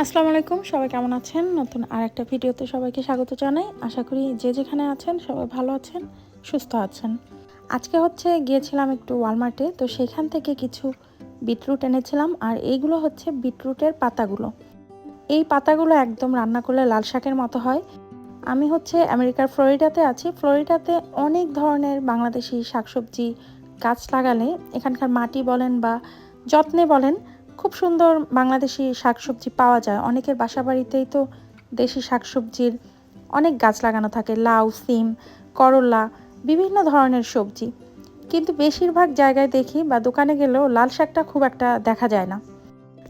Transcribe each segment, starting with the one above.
আসসালামু আলাইকুম, সবাই কেমন আছেন? নতুন আর একটা ভিডিওতে সবাইকে স্বাগত জানাই। আশা করি যে যেখানে আছেন সবাই ভালো আছেন, সুস্থ আছেন। আজকে হচ্ছে গিয়েছিলাম একটু ওয়ালমার্টে, তো সেখান থেকে কিছু বিটরুট এনেছিলাম, আর এইগুলো হচ্ছে বিটরুটের পাতাগুলো। এই পাতাগুলো একদম রান্না করলে লাল শাকের মতো হয়। আমি হচ্ছে আমেরিকার ফ্লোরিডাতে আছি। ফ্লোরিডাতে অনেক ধরনের বাংলাদেশি শাকসবজি গাছ লাগালে এখানকার মাটি বলেন বা যত্নে বলেন খুব সুন্দর বাংলাদেশি শাকসবজি পাওয়া যায়। অনেকের বাসা বাড়িতেই তো দেশি শাকসবজির অনেক গাছ লাগানো থাকে, লাউ, সিম, করলা, বিভিন্ন ধরনের সবজি। কিন্তু বেশিরভাগ জায়গায় দেখি বা দোকানে গেলেও লাল শাকটা খুব একটা দেখা যায় না।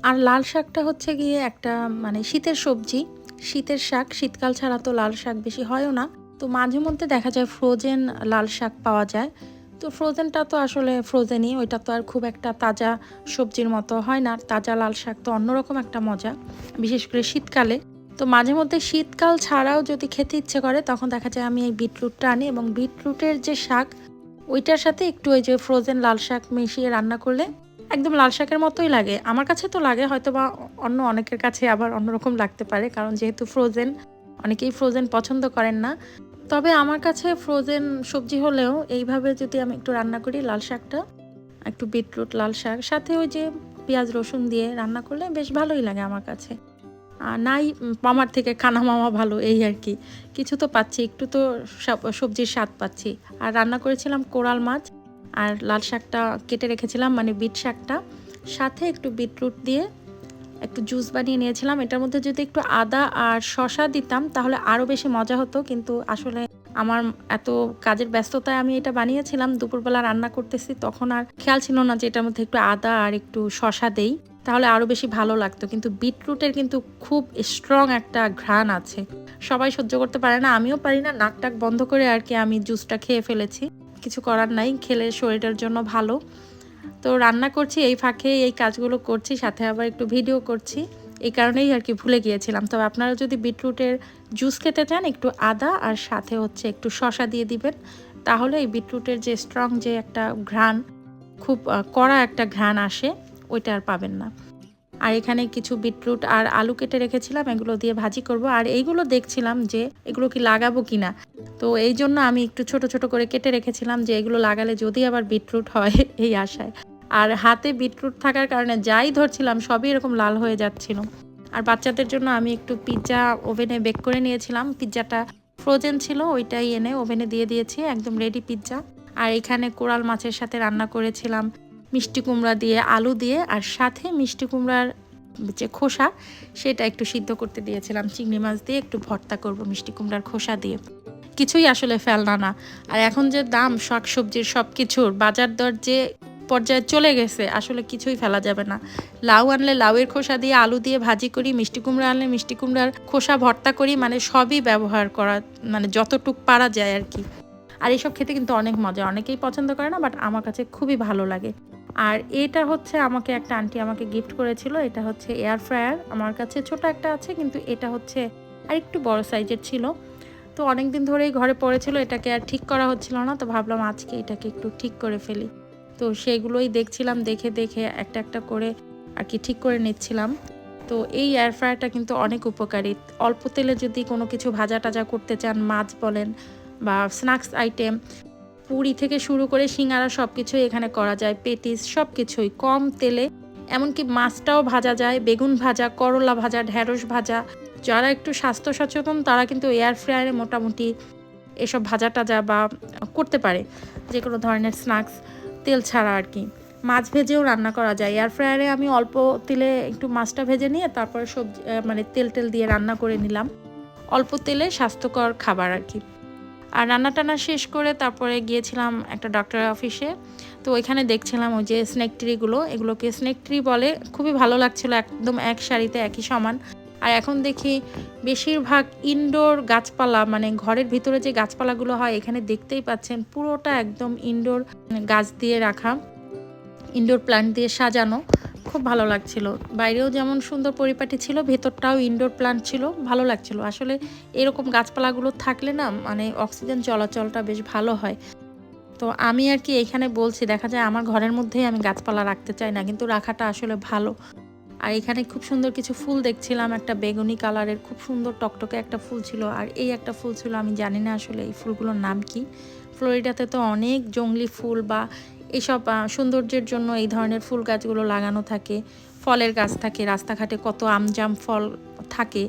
আর লাল শাকটা হচ্ছে গিয়ে একটা মানে শীতের সবজি। শীতের শাক, শীতকাল ছাড়া তো লাল শাক বেশি হয়ও না। তো মাঝে মধ্যে দেখা যায় ফ্রোজেন লাল শাক পাওয়া যায়। তো ফ্রোজেনটা তো আসলে ফ্রোজেনই ওইটা তো আর খুব একটা তাজা সবজির মতো হয় না। তাজা লাল শাক তো অন্যরকম একটা মজা, বিশেষ করে শীতকালে। তো মাঝে মধ্যে শীতকাল ছাড়াও যদি খেতে ইচ্ছে করে, তখন দেখা যায় আমি এই বিটরুটটা আনি এবং বিটরুটের যে শাক, ওইটার সাথে একটু ওই যে ফ্রোজেন লাল শাক মিশিয়ে রান্না করলে একদম লাল শাকের মতোই লাগে। আমার কাছে তো লাগে হয়তো বা অন্য অনেকের কাছে আবার অন্যরকম লাগতে পারে, কারণ যেহেতু ফ্রোজেন অনেকেই ফ্রোজেন পছন্দ করেন না। তবে আমার কাছে ফ্রোজেন সবজি হলেও এইভাবে যদি আমি একটু রান্না করি, লাল শাকটা, একটু বিটরুট লাল শাক, সাথে ওই যে পেঁয়াজ, রসুন দিয়ে রান্না করলে বেশ ভালোই লাগে আমার কাছে। আর নাই মামার থেকে খানা মামা ভালো, এই আর কি। কিছু তো পাচ্ছি, একটু তো সব- সবজির স্বাদ পাচ্ছি। আর রান্না করেছিলাম কোরাল মাছ, আর লাল শাকটা কেটে রেখেছিলাম মানে বিট শাকটা। সাথে একটু বিটরুট দিয়ে একটু জুস বানিয়ে নিয়েছিলাম। এটার মধ্যে যদি একটু আদা আর শশা দিতাম, তাহলে আরও বেশি মজা হতো। কিন্তু আসলে আমার এত কাজের ব্যস্ততায় আমি এটা বানিয়েছিলাম, দুপুরবেলা রান্না করতেছি, তখন আর খেয়াল ছিল না যে এটার মধ্যে একটু আদা আর একটু শশা দেই, তাহলে আরও বেশি ভালো লাগতো। কিন্তু বিটরুটের কিন্তু খুব স্ট্রং একটা ঘ্রাণ আছে। সবাই সহ্য করতে পারে না, আমিও পারি না। নাক টাক বন্ধ করে আর কি আমি জুসটা খেয়ে ফেলেছি। কিছু করার নাই, খেলে শরীরের জন্য ভালো। তো রান্না করছি, এই ফাঁকে এই কাজগুলো করছি, সাথে আবার একটু ভিডিও করছি। এই কারণেই আর কি ভুলে গিয়েছিলাম। তবে আপনারা যদি বিটরুটের জুস খেতে চান, একটু আদা আর সাথে হচ্ছে একটু শশা দিয়ে দিবেন, তাহলে এই বিটরুটের যে স্ট্রং যে একটা ঘ্রাণ, খুব কড়া একটা ঘ্রাণ আসে, ওইটা আর পাবেন না। আর এখানে কিছু বিটরুট আর আলু কেটে রেখেছিলাম, এগুলো দিয়ে ভাজি করব। আর এইগুলো দেখছিলাম যে এগুলো কি লাগাবো কিনা। তো এই জন্য আমি একটু ছোট ছোট করে কেটে রেখেছিলাম যে এগুলো লাগালে যদি আবার বিটরুট হয় এই আশায়। আর হাতে বিটরুট থাকার কারণে যাই ধরছিলাম, সবই এরকম লাল হয়ে যাচ্ছিল। আর বাচ্চাদের জন্য আমি একটু পিৎজা ওভেনে বেক করে নিয়েছিলাম। পিৎজাটা ফ্রোজেন ছিল, ওইটাই এনে ওভেনে দিয়ে দিয়েছি, একদম রেডি পিৎজা। আর এখানে কোরাল মাছের সাথে রান্না করেছিলাম। মিষ্টি কুমড়া দিয়ে আলু দিয়ে আর সাথে মিষ্টি কুমড়ার যে খোসা, সেটা একটু সিদ্ধ করতে দিয়েছিলাম। চিংড়ি মাছ দিয়ে একটু ভর্তা করব মিষ্টি কুমড়ার খোসা দিয়ে। কিছুই আসলে ফেলনা না। আর এখন যে দাম, শাক সবজির সব কিছুর বাজার দর যে পর্যায়ে চলে গেছে, আসলে কিছুই ফেলা যাবে না। লাউ আনলে লাউয়ের খোসা দিয়ে আলু দিয়ে ভাজি করি, মিষ্টি কুমড়া আনলে মিষ্টি কুমড়ার খোসা ভর্তা করি মানে সবই ব্যবহার করা মানে যতটুক পারা যায় আর কি। আর এইসব খেতে কিন্তু অনেক মজা। অনেকেই পছন্দ করে না, বাট আমার কাছে খুবই ভালো লাগে। আর এটা হচ্ছে আমাকে একটা আন্টি আমাকে গিফট করেছিল, এটা হচ্ছে এয়ার ফ্রায়ার আমার কাছে ছোট একটা আছে কিন্তু এটা হচ্ছে আর একটু বড় সাইজের ছিল। তো অনেক দিন ধরেই ঘরে পড়েছিল, এটাকে আর ঠিক করা হচ্ছিল না, তো ভাবলাম আজকে এটাকে একটু ঠিক করে ফেলি। তো সেগুলোই দেখছিলাম, দেখে দেখে একটা একটা করে আর কি ঠিক করে নিচ্ছিলাম। তো এই এয়ার ফ্রায়ারটা কিন্তু অনেক উপকারী। অল্প তেলে যদি কোনো কিছু ভাজা টাজা করতে চান, মাছ বলেন বা স্ন্যাক্স আইটেম পুরি থেকে শুরু করে সিঙ্গারা সব কিছুই এখানে করা যায়, পেটিস সব কিছুই কম তেলে। এমনকি মাছটাও ভাজা যায়, বেগুন ভাজা, করলা ভাজা ঢ্যাঁড়স ভাজা। যারা একটু স্বাস্থ্য সচেতন, তারা কিন্তু এয়ার ফ্রায়ারে মোটামুটি এসব ভাজা টাজা বা করতে পারে। যে কোনো ধরনের স্ন্যাক্স তেল ছাড়া আর কি। মাছ ভেজেও রান্না করা যায়। এয়ার ফ্রায়ারে আমি অল্প তেলে একটু মাছটা ভেজে নিয়ে তারপরে সবজি মানে তেল টেল দিয়ে রান্না করে নিলাম। অল্প তেলে স্বাস্থ্যকর খাবার আর কি। আর রান্না টান্না শেষ করে তারপরে গিয়েছিলাম একটা ডক্টরের অফিসে তো ওইখানে দেখছিলাম ওই যে স্নেক ট্রিগুলো এগুলোকে স্নেক ট্রি বলে। খুবই ভালো লাগছিল, একদম এক সারিতে একই সমান। আর এখন দেখি বেশিরভাগ ইনডোর গাছপালা মানে ঘরের ভিতরে যে গাছপালাগুলো হয়, এখানে দেখতেই পাচ্ছেন পুরোটা একদম ইনডোর গাছ দিয়ে রাখা। ইনডোর প্ল্যান্ট দিয়ে সাজানো। খুব ভালো লাগছিল। বাইরেও যেমন সুন্দর পরিপাটি ছিল, ভেতরটাও ইনডোর প্ল্যান্ট ছিল, ভালো লাগছিল। আসলে এরকম গাছপালাগুলো থাকলে না মানে অক্সিজেন চলাচলটা বেশ ভালো হয়। তো আমি আর কি এখানে বলছি, দেখা যায় আমার ঘরের মধ্যেই আমি গাছপালা রাখতে চাই না, কিন্তু রাখাটা আসলে ভালো। আর এখানে খুব সুন্দর কিছু ফুল দেখছিলাম, একটা বেগুনি কালারের খুব সুন্দর টকটকে একটা ফুল ছিল, আর এই একটা ফুল ছিল, আমি জানি না আসলে এই ফুলগুলোর নাম কি। ফ্লোরিডাতে তো অনেক জঙ্গলি ফুল বা এইসব সৌন্দর্যের জন্য এই ধরনের ফুল গাছগুলো লাগানো থাকে। ফলের গাছ থাকে, রাস্তাঘাটে কত আমজাম ফল থাকে,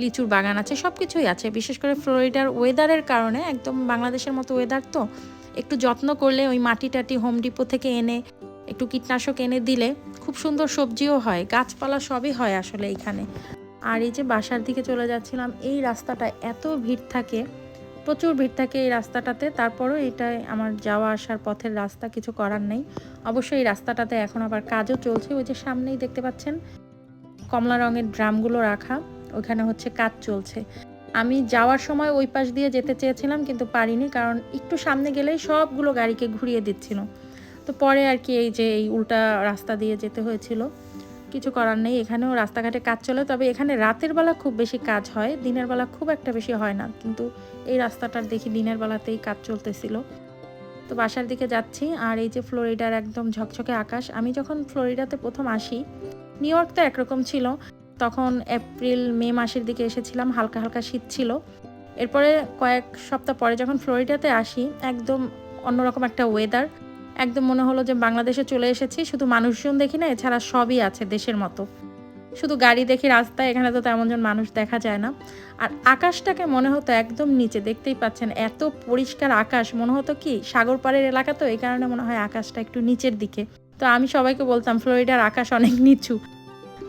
লিচুর বাগান আছে সব কিছুই আছে। বিশেষ করে ফ্লোরিডার ওয়েদারের কারণে, একদম বাংলাদেশের মতো ওয়েদার তো, একটু যত্ন করলে ওই মাটি টাটি হোম ডিপো থেকে এনে, একটু কীটনাশক এনে দিলে খুব সুন্দর সবজিও হয়, গাছপালা সবই হয় আসলে এইখানে আর এই যে বাসার দিকে চলে যাচ্ছিলাম, এই রাস্তাটা এত ভিড় থাকে প্রচুর ভিড় থাকে এই রাস্তাটাতে, তারপরও এটাই আমার যাওয়া আসার পথের রাস্তা, কিছু করার নেই। অবশ্যই এই রাস্তাটাতে এখন আবার কাজও চলছে, ওই যে সামনেই দেখতে পাচ্ছেন? কমলা রঙের ড্রামগুলো রাখা ওখানে হচ্ছে কাজ চলছে। আমি যাওয়ার সময় ওই পাশ দিয়ে যেতে চেয়েছিলাম, কিন্তু পারিনি, কারণ একটু সামনে গেলেই সবগুলো গাড়িকে ঘুরিয়ে দিচ্ছিল। তো পরে আর কি এই যে এই উল্টা রাস্তা দিয়ে যেতে হয়েছিল। কিছু করার নেই। এখানেও রাস্তাঘাটে কাজ চলে, তবে এখানে রাতের বেলা খুব বেশি কাজ হয়, দিনের বেলা খুব একটা বেশি হয় না। কিন্তু এই রাস্তাটার দেখি দিনের বেলাতেই কাজ চলতেছিল। তো বাসার দিকে যাচ্ছি, আর এই যে ফ্লোরিডার একদম ঝকঝকে আকাশ। আমি যখন ফ্লোরিডাতে প্রথম আসি, নিউ ইয়র্ক তো একরকম ছিল। তখন এপ্রিল, মে মাসের দিকে এসেছিলাম, হালকা হালকা শীত ছিল। এরপরে কয়েক সপ্তাহ পরে যখন ফ্লোরিডাতে আসি, একদম অন্যরকম একটা ওয়েদার একদম মনে হলো যে বাংলাদেশে চলে এসেছি, শুধু মানুষজন দেখি না, এছাড়া সবই আছে দেশের মতো। শুধু গাড়ি দেখি রাস্তায়, এখানে তো তেমনজন মানুষ দেখা যায় না। আর আকাশটাকে মনে হতো একদম নিচে, দেখতেই পাচ্ছেন, এত পরিষ্কার আকাশ। মনে হতো কি, সাগর পাড়ের এলাকা তো, এই কারণে মনে হয় আকাশটা একটু নিচের দিকে। তো আমি সবাইকে বলতাম, ফ্লোরিডার আকাশ অনেক নিচু।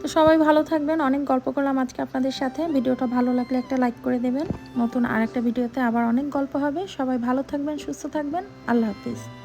তো সবাই ভালো থাকবেন, অনেক গল্প করলাম আজকে আপনাদের সাথে। ভিডিওটা ভালো লাগলে একটা লাইক করে দেবেন। নতুন আর একটা ভিডিওতে আবার অনেক গল্প হবে। সবাই ভালো থাকবেন, সুস্থ থাকবেন। আল্লাহ হাফিজ।